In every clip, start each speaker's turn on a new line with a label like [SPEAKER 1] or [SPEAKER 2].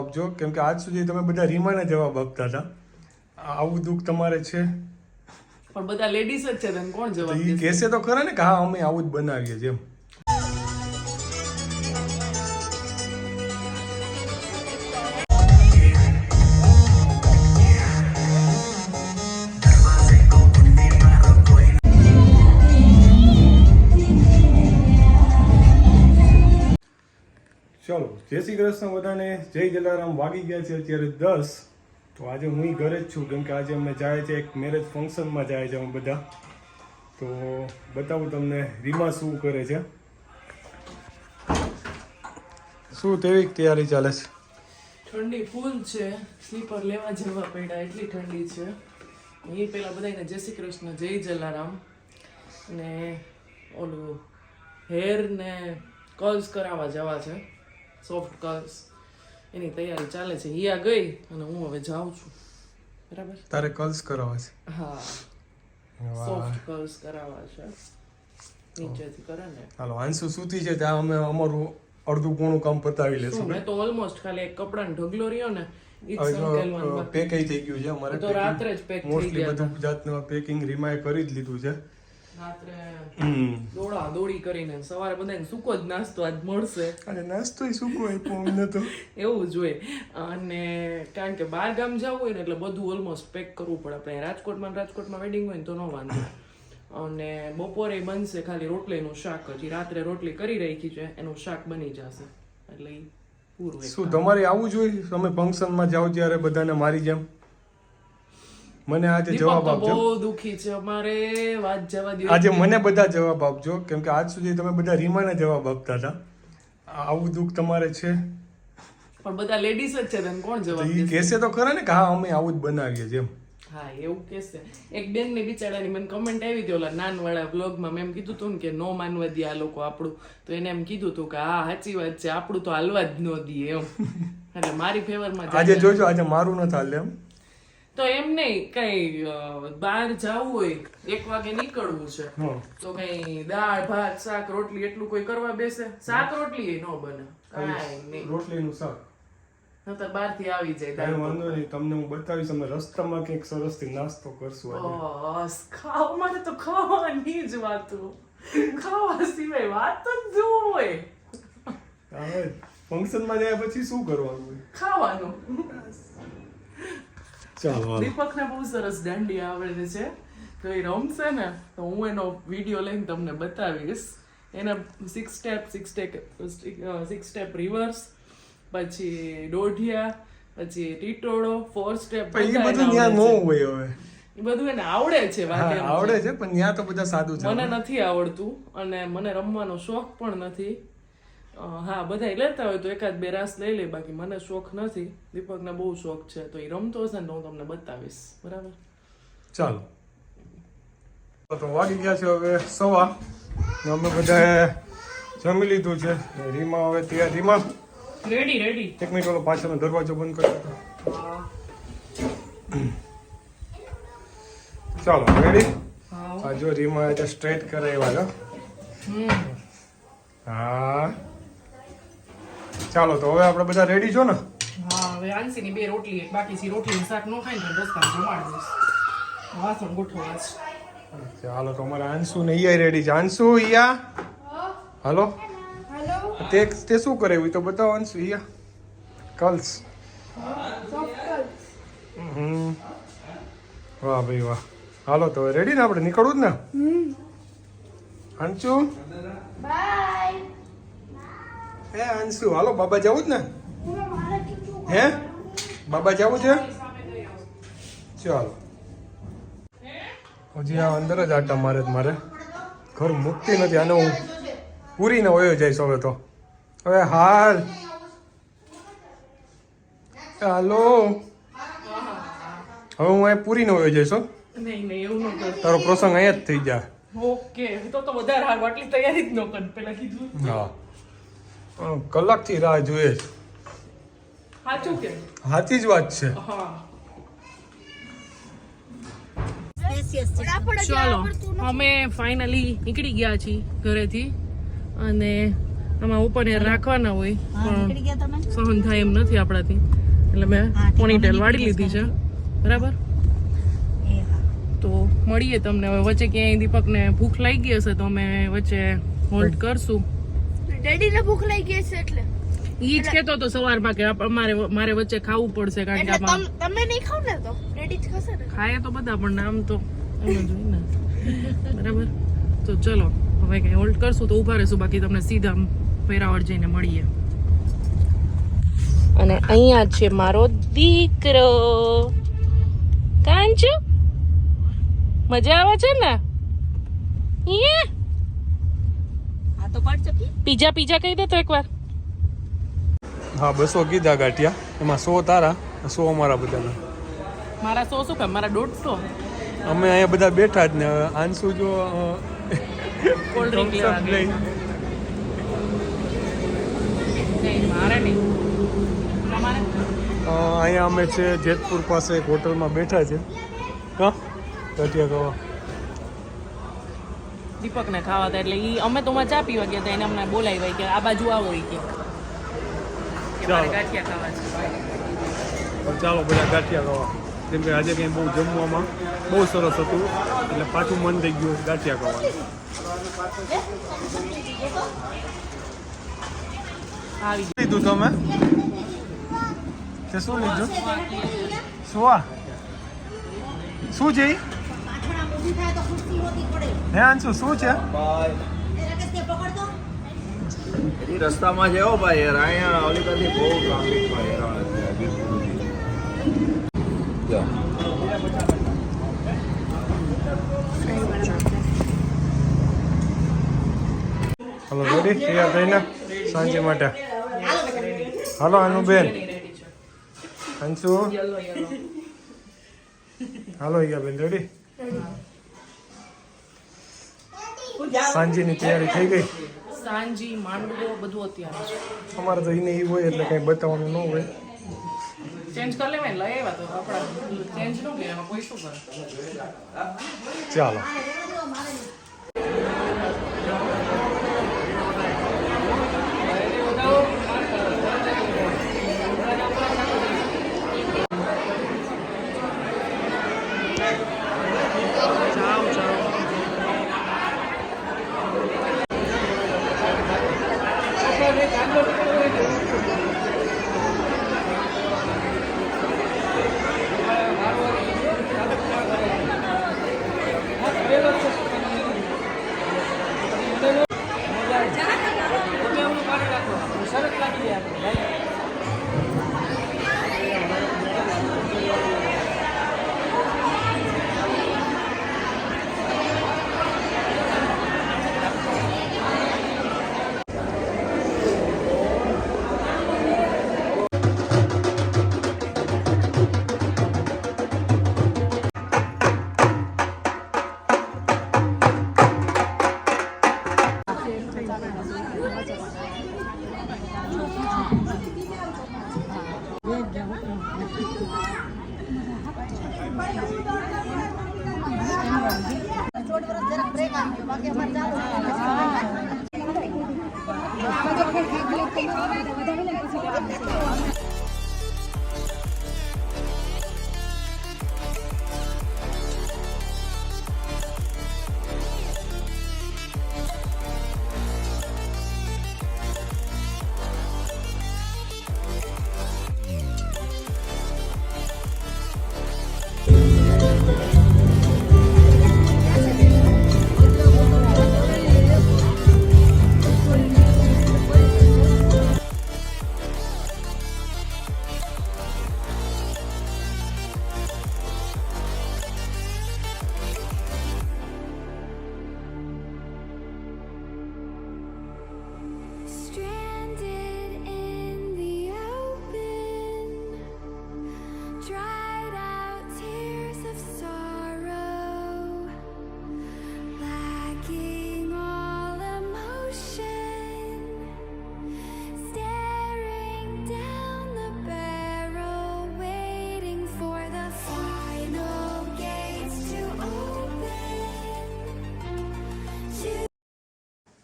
[SPEAKER 1] આપજો. કેમ કે આજ સુધી તમે બધા રીમાના જવાબ આપતા હતા. આવું દુઃખ તમારે છે?
[SPEAKER 2] પણ બધા લેડીઝ જ છે કોણ જવાબ
[SPEAKER 1] એ
[SPEAKER 2] કેસે
[SPEAKER 1] કહેશે તો ખરા ને કે હા અમે આવું જ બનાવીએ છીએ જય શ્રી કૃષ્ણ બધાને. જય જલારામ, વાગી ગયા છે અત્યારે દસ. તો આજે હું ઘરે જ છું, કેમ કે આજે અમે જાય છે એક મેરેજ ફંક્શનમાં જાય છે અમે બધા. તો બતાવું તમને રીમા શું કરે છે. શું તેવી તૈયારી ચાલે છે?
[SPEAKER 2] ઠંડી ફૂલ છે, સ્લીપર લેવા જવા પડ્યા, એટલી ઠંડી છે. એ પહેલાં બધાને જય શ્રી કૃષ્ણ, જય જલારામ. ને ઓલું હેર ને કર્લ્સ કરાવવા જવા છે. સોફ્ટ કર્લ્સ એની તૈયારી ચાલે છે. હિયા ગઈ અને હું હવે જાઉં છું. બરાબર?
[SPEAKER 1] તારે કર્લ્સ કરાવવા છે?
[SPEAKER 2] હા. સોફ્ટ કર્લ્સ કરાવવા છે. નીચેથી કરે ને.
[SPEAKER 1] હાલો આંસુ સુતી છે ત્યાં અમે અમારું અડધું પોણું કામ પતાવી લેશું.
[SPEAKER 2] મેં તો ઓલમોસ્ટ ખાલી એક કપડાનો ઢગલો રહ્યો ને પેકેજ.
[SPEAKER 1] પેક થઈ ગયું છે અમારે
[SPEAKER 2] તો રાત્રે જ પેક
[SPEAKER 1] મોસ્ટલી બધું જાતનું પેકિંગ રીમાય કરી જ લીધું છે.
[SPEAKER 2] દોડા દોડી કરીને સવારે બધાને સૂકો જ નાસ્તો આજ મળશે.
[SPEAKER 1] અને નાસ્તો સૂકો આપ્યો અમને તો.
[SPEAKER 2] એવું જોઈએ અને કારણ કે બહાર ગામ જવું હોય ને એટલે બધું ઓલમોસ્ટ પેક કરવું પડે. આપણે રાજકોટમાં રાજકોટમાં વેડિંગ હોય ને તો ન વાંધો. અને બપોરે બનશે ખાલી રોટલીનું શાક હજી રાત્રે રોટલી કરી રાખી છે એનું શાક બની જશે. એટલે પૂરું
[SPEAKER 1] શું તમારે આવું જોઈએ તમે ફંક્શનમાં જાઓ ત્યારે બધાને મારી જેમ? મને આજે જવાબ આપજો.
[SPEAKER 2] બહુ દુખી છે અમારે. વાત જવા દો
[SPEAKER 1] આજે મને બધા જવાબ આપજો. કેમ કે આજ સુધી તમે બધા રીમાને જવાબ આપતા હતા. આવું દુઃખ તમારે છે.
[SPEAKER 2] પણ બધા લેડીઝ જ છે તને કોણ
[SPEAKER 1] તો
[SPEAKER 2] જવાબ
[SPEAKER 1] એ? કહેશે તો ખરા ને કે હા અમે આવું જ બનાવીએ જેમ
[SPEAKER 2] હા એવું કેસે એક બેન ને બિચારાની મને કમેન્ટ આવી હતી ઓલા નાનવાળા બ્લોગમાં મેં એમ કીધું હતું ને કે નો માનવા દે આ લોકો આપણું. તો એને એમ કીધું હતું કે હા સાચી વાત છે આપણું તો હાલવા જ ન દે એમ. એટલે મારી ફેવરમાં
[SPEAKER 1] આજે જોજો આજે મારું નથી હાલે એમ.
[SPEAKER 2] તો એમ નહીં કઈ બહાર જવું હોય એક વાગે નીકળવું છે. તો કઈ દાળ ભાત શાક રોટલી એટલું કોઈ કરવા બેસે? શાક રોટલી ન બને. કાંઈ નહીં.
[SPEAKER 1] રોટલીનું શાક.
[SPEAKER 2] નતર બહારથી આવી જાય
[SPEAKER 1] કાંઈ વાંધો નહીં તમને હું બતાવીશ અમે રસ્તામાં કંઈક સરસથી નાસ્તો કરશું
[SPEAKER 2] બસ ખાવા માટે તો ખાવાની જ વાતો ખાવા સિવાય વાત જ હોય.
[SPEAKER 1] ફંક્શનમાં જાય પછી શું કરવાનું? હોય
[SPEAKER 2] ખાવાનું
[SPEAKER 1] ચાલો.
[SPEAKER 2] દીપકને બહુ સરસ દાંડી આવડે છે. તો એ રમશે ને તો હું એનો વીડિયો લઈને તમને બતાવીશ. એના six step six step six step reverse પછી દોઢિયા પછી ટીટોળો ફોર સ્ટેપ
[SPEAKER 1] એ બધું ત્યાં ન હોય હવે.
[SPEAKER 2] એ બધું એને આવડે છે.
[SPEAKER 1] આવડે છે. પણ ત્યાં તો બધા સાદું છે
[SPEAKER 2] મને નથી આવડતું અને મને રમવાનો શોખ પણ નથી. હા બધા લેતા હોય તો એકાદ બે રાસ લઈ લે બાકી મને શોખ નથી. દીપકને બહુ શોખ છે તો એ રમતો હશે ને તો હું તમને બતાવીશ. બરાબર?
[SPEAKER 1] ચાલો. તો વાગી ગયા છે હવે સવા. અમે બધા જમી લીધું છે. રીમા હવે ત્યાં રીમા
[SPEAKER 2] રેડી રેડી
[SPEAKER 1] એક મિનિટ ઓલો પાછળનો દરવાજો બંધ કરી ચાલો રેડી
[SPEAKER 2] હા.
[SPEAKER 1] જો રીમા એટલે સ્ટ્રેટ કરાવ્યા હા. ચાલો તો હવે આપણે બધા રેડી છો ને?
[SPEAKER 2] હા હવે આંસીની બે રોટલી એક બાકી છે રોટલી શાક નો ખાય ને રસ્તામાં જમાડી દઈશ. વાસણ ગોઠવવા છે.
[SPEAKER 1] ચાલો તો અમારા આંસુ ને ઈયા રેડી છે. આંસુ ઈયા? હાલો? તે તે શું કરે એવું? તો બતાવો અંશુ ઈયા. કલ્સ. હમ. વાહ ભાઈ વાહ. હાલો તો રેડી ને આપણે? નીકળવું જ ને? અંશુ હે અંશુ હાલો બાબા જવું જ ને? હે? બાબા જવું છે? ચાલો. હજી આ અંદર જ આટા મારે મારે. ઘર મુક્તિ નથી આને હું પૂરીને વયો જઈશ હવે તો. હવે હાલ. હાલો. હવે હું અહીં પૂરીને વયો જઈશ
[SPEAKER 2] નહીં નહીં એવું ન
[SPEAKER 1] તારો પ્રસંગ અહીંયા જ થઈ જાય.
[SPEAKER 2] ઓકે તો તો વધારે હારું આટલી તૈયારી જ ન કર પેલા કીધું.
[SPEAKER 1] હા. કલાકથી રાહ જોઈએ છે.
[SPEAKER 2] સાચું કે?
[SPEAKER 1] સાચી જ વાત છે.
[SPEAKER 3] ચાલો
[SPEAKER 2] ચાલો. અમે ફાઇનલી નીકળી ગયા છીએ ઘરેથી અને આમાં ઉપર એર રાખવાના હોય પણ
[SPEAKER 3] નીકળી ગયા તમે?
[SPEAKER 2] સહન થાય એમ નથી આપણાથી. એટલે મેં પોનીટેલ વાળી લીધી છે. બરાબર? તો મળીએ તમને. હવે વચ્ચે ક્યાંય દીપકને ભૂખ લાગી ગઈ હશે તો અમે વચ્ચે હોલ્ડ કરશું.
[SPEAKER 4] ડેડીને ભૂખ લાગી ગઈ છે એટલે.
[SPEAKER 2] ઈ જ કહેતો તો સવારમાં કે અમારે મારે વચ્ચે ખાવું પડશે કારણ કે
[SPEAKER 4] તમ- તમે નહીં ખાવ ને તો ડેડી જ ખાશે ને.
[SPEAKER 2] ખાય તો બધા પણ નામ તો એમ જ ને. બરાબર? તો ચલો હવે કઈ હોલ્ડ કરશું તો ઊભા રહેશું બાકી તમને સીધા ફેરાવડ વેરાવળ જઈને મળીએ. અને અહીંયા છે મારો દીકરો. કાંચુ? મજા આવે છે ને?
[SPEAKER 3] હા તો
[SPEAKER 2] પીઝા પીઝા કહી દે તો એકવાર.
[SPEAKER 1] હા બસો કીધા ગાંઠિયા. એમાં સો તારા સો અમારા બધાના.
[SPEAKER 2] મારા સો શું કે મારા દોઢસો?
[SPEAKER 1] અમે અહીંયા બધા બેઠા જ ને આંસુ જો
[SPEAKER 2] કોલ્ડ ડ્રિંક લેવા
[SPEAKER 1] ગઈ
[SPEAKER 2] નહીં મારે નહીં.
[SPEAKER 1] અહીંયા અમે છે જેતપુર પાસે એક હોટલમાં બેઠા છે. હા? ગાંઠિયા ખાવા.
[SPEAKER 2] દીપકને ખાવા હતા એટલે એ અમે તો ચા પીવા ગયા હતા એને અમને બોલાવ્યા કે આ બાજુ આવો ઈ કે. કે
[SPEAKER 1] ચાલો. બધા ગાંઠિયા ખાવા. કેમ કે આજે કંઈ બહુ જમવામાં બહુ સરસ હતું એટલે પાછું મન થઈ ગયું ગાંઠિયા ખાવાનું.
[SPEAKER 2] આવી
[SPEAKER 1] લીધું તમે? તે શું લીધું? શું શું છે
[SPEAKER 3] ઊભી થાય તો ખુરશી હોતી પડે.
[SPEAKER 1] હે અંશુ શું છે?
[SPEAKER 3] એ રાકેશ તે પકડતો?
[SPEAKER 5] એ રસ્તામાં ભાઈ યાર. અહીંયા ઓલી બહુ
[SPEAKER 1] હલો રેડી તૈયાર થઈને સાંજે માટે. હાલો અનુબેન. અંશુ. હાલો અહીંયા બેન રેડી સાંજેની તૈયારી થઈ ગઈ?
[SPEAKER 2] સાંજી માંડવો બધું અત્યારે છે.
[SPEAKER 1] અમારે તો એને એ હોય એટલે કંઈ બતાવવાનું ન હોય.
[SPEAKER 2] ચેન્જ કરી લેવાય લઈ આવ્યા તો આપણા ચેન્જ ન લે એમાં કોઈ શું કરે?
[SPEAKER 1] ચાલો.
[SPEAKER 6] magia.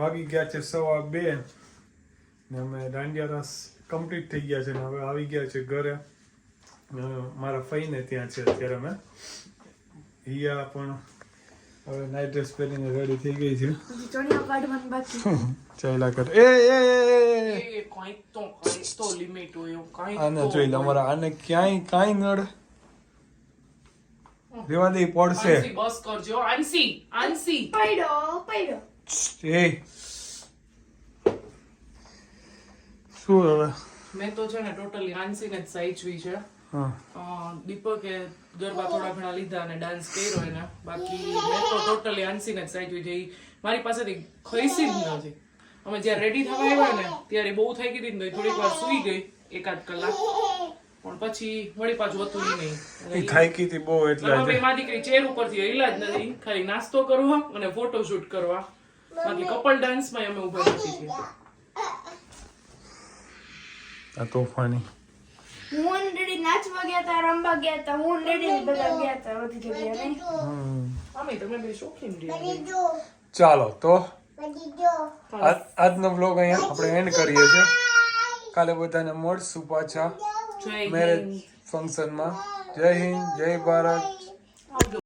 [SPEAKER 1] વાગી ગયા છે સવા બે ને અમે દાંડિયા રાસ કમ્પ્લીટ થઈ ગયા છે ને હવે આવી ગયા છે ઘરે. મારા ફઈને ત્યાં છે અત્યારે અમે. હિયા પણ હવે નાઇટ ડ્રેસ પહેરીને રેડી થઈ ગઈ છે. ચાલ્યા કર. એ એ, આને જોઈ લે અમારા આને ક્યાંય કાંઈ નડે. રેવા દે પડશે.
[SPEAKER 2] બસ કરજો. આનસી આનસી.
[SPEAKER 4] પડ્યો પડ્યો.
[SPEAKER 1] એ. શું હવે?
[SPEAKER 2] મેં તો છે ને ટોટલી હાંસીને જ સાચવી છે. દીપકે ગરબા થોડા ઘણા લીધા અને ડાન્સ કર્યો એને. બાકી મેં તો ટોટલી આંસીને જ સાચવી છે. મારી પાસેથી ખસી જ નથી અમે જ્યારે રેડી થવા આવ્યા ને ત્યારે બહુ થઈ ગઈ ને થોડીક વાર સુઈ ગઈ એકાદ કલાક. પણ પછી વળી પાછું હતું નહીં.
[SPEAKER 1] એ થાકી હતી બહુ એટલે
[SPEAKER 2] તમે
[SPEAKER 1] આજે.
[SPEAKER 2] બે માં દીકરી ચેર ઉપરથી હિલા જ નથી. ખાલી નાસ્તો કરવા અને ફોટો શૂટ કરવા. બાકી કપલ ડાન્સમાં અમે ઊભા નથી
[SPEAKER 1] આ તોફાની.
[SPEAKER 4] હું ઓલરેડી નાચવા ગયા હતા રમવા ગયા હતા હું ઓલરેડી બધા ગયા હતા બધી જગ્યાએ.
[SPEAKER 2] અમે તમે બે શોખીન રહ્યા
[SPEAKER 1] ચાલો તો આજનો બ્લોગ અહીંયા આપણે એન્ડ કરીએ છીએ. કાલે બધાને મળશું પાછા. મેરેજ ફંક્શનમાં જય હિન્દ જય ભારત.